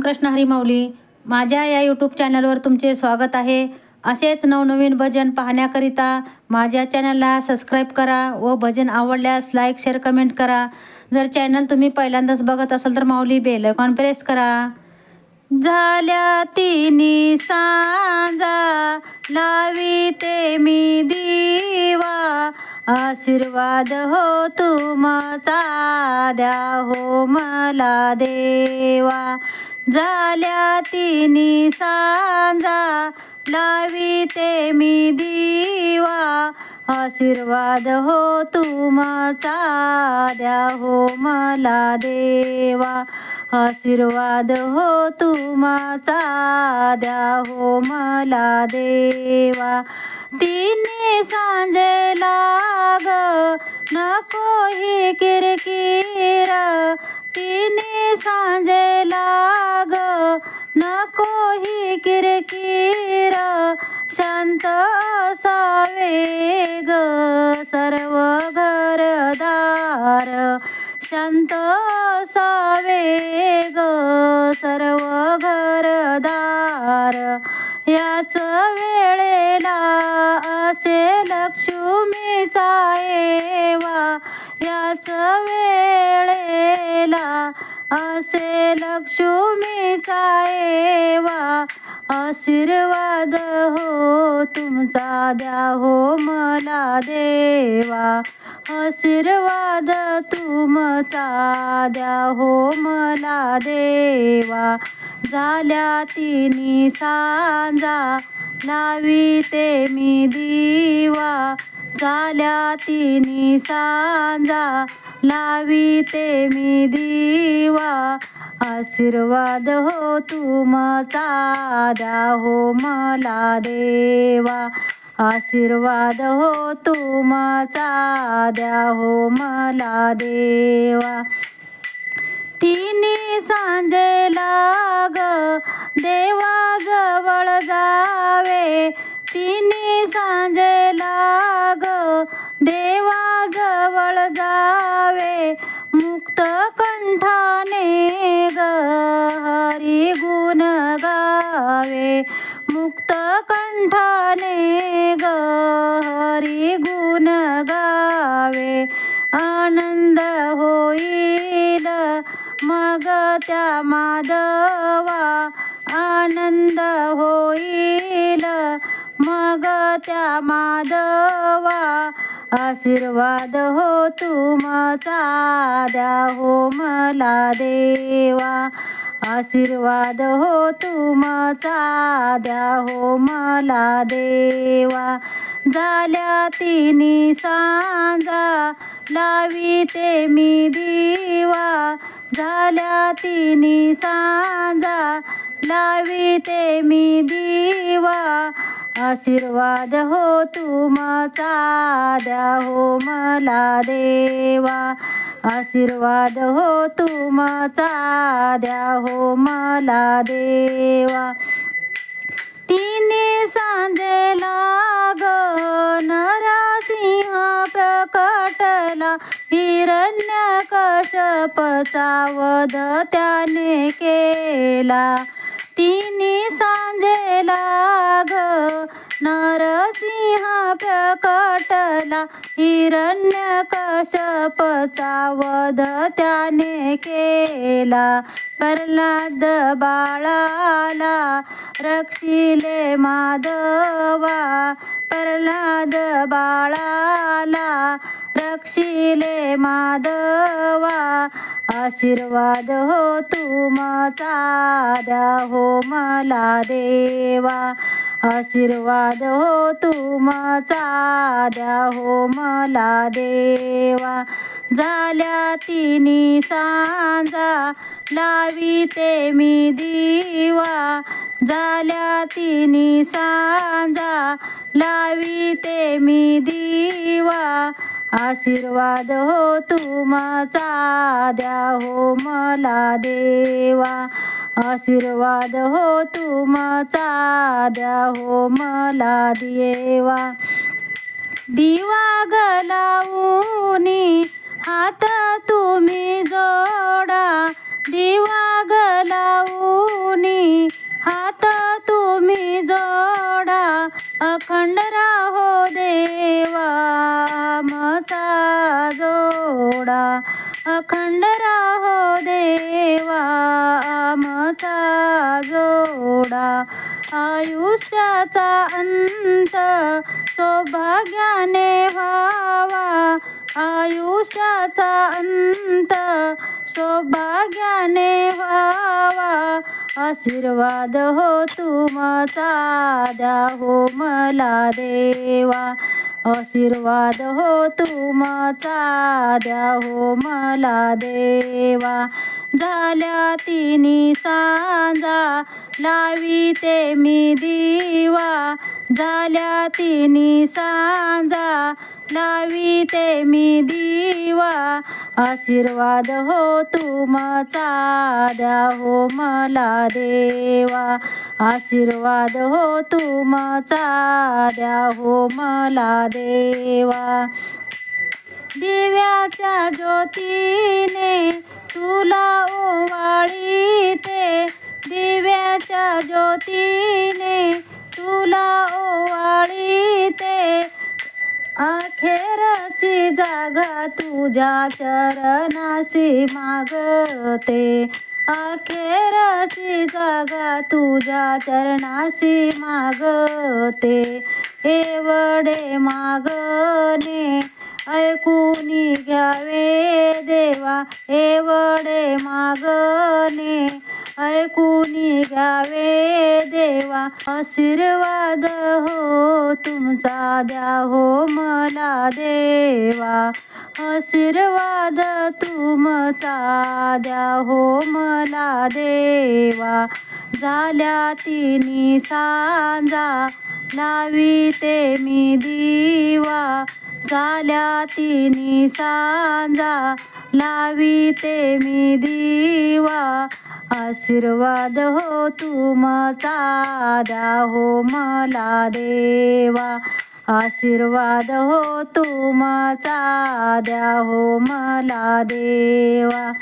रामकृष्ण हरी माऊली माझ्या या यूट्यूब चॅनलवर तुमचे स्वागत आहे. असेच नवनवीन भजन पाहण्याकरिता माझ्या चॅनलला सबस्क्राईब करा व भजन आवडल्यास लाईक शेअर कमेंट करा. जर चॅनल तुम्ही पहिल्यांदाच बघत असाल तर माऊली बेल आयकॉन प्रेस करा. झाल्या तिनी सांजा लावी ते मी दिवा. आशीर्वाद हो तुमचा द्या हो मला देवा. झाल्या तिनी सांजा लाविते मी दिवा. आशीर्वाद हो तुमचा द्या हो मला देवा. आशीर्वाद हो तुमचा द्या हो मला देवा. तिने सांजेला लाग नको ही किरकी घरदार शांत असावे ग सर्व घरदार याच वेळेला असे लक्ष्मीचा एवा याच वेळेला असे लक्ष्मीचा एवा आशीर्वाद हो तुमचा द्या हो मला देवा. आशीर्वाद तुमचा द्या हो मला देवा. झाल्या तिन्ही सांजा लाविते मी दिवा. झाल्या तिन्ही सांजा लाविते मी दिवा. आशीर्वाद हो तुमचा द्या हो मला देवा. आशीर्वाद हो तुमचा द्या हो मला देवा. तिन्ही सांजे लाग देवाजवळ जावे. तिन्ही सांजे लाग देवाजवळ जावे. मुक्त कंठाने ग हरी गुण गावे. मुक्त कंठा माधवा आशीर्वाद हो तुमचा द्या हो मला देवा. आशीर्वाद हो तुमचा द्या हो मला देवा. झाल्या तिन्ही सांजा लाविते मी दिवा. झाल्या तिन्ही सांजा लाविते मी दिवा. आशीर्वाद हो तुमचा द्या हो मला देवा. आशीर्वाद हो तुमचा द्या हो मला देवा. तिने सांजे ग नरसिंह प्रकटला हिरण्य कशपचा वध त्याने केला. तिने सांजे लाग नरसिंह प्रकटला हिरण्य कशपचा वध त्याने केला. प्रल्हाद बाळाला रक्षिले माधवा. प्रल्हाद बाळाला रक्षिले माधवा. आशीर्वाद हो तुमचा द्या हो मला देवा. आशीर्वाद हो तुमचा द्या हो मला देवा. झाल्या तिन्ही सांजा लाविते मी दिवा. झाल्या तिन्ही सांजा लाविते मी दिवा. आशीर्वाद हो तुमचा द्या हो मला देवा. आशीर्वाद हो तुमचा द्या हो मला देवा. दिवा गलाऊ सोडा अखंड राहो देवा आमचा जोडा. आयुष्याचा अंत सौभाग्याने व्हावा. आयुष्याचा अंत सौभाग्याने व्हावा. आशीर्वाद हो तुमचा द्या हो मला देवा. आशीर्वाद हो तुमचा द्या हो मला देवा. झाल्या तिन्ही सांजा लावी ते मी दिवा. झाल्या तिन्ही सांजा लावी ते मी दिवा. आशीर्वाद हो तुमचा द्या हो मला देवा. आशीर्वाद हो तुमचा द्या हो मला देवा. दिव्याच्या ज्योतीने तुला ओवाळीते. दिव्याच्या ज्योतीने तुझ्या चरणाशी मागते. अखेरची जागा तुझ्या चरणाशी मागते. एवढे मागणे ऐकूनी घ्यावे देवा. एवढे मागणे ऐकूनी घ्यावे देवा. आशीर्वाद हो तुमचा द्या हो मला देवा. आशीर्वाद तुमचा द्या हो मला देवा. झाल्या तिन्ही सांजा लावी ते मी दिवा. झाल्या तिन्ही सांजा लावी ते मी दिवा. आशीर्वाद हो तुमचा द्या हो मला देवा. आशीर्वाद हो तुमचा द्या हो मला देवा.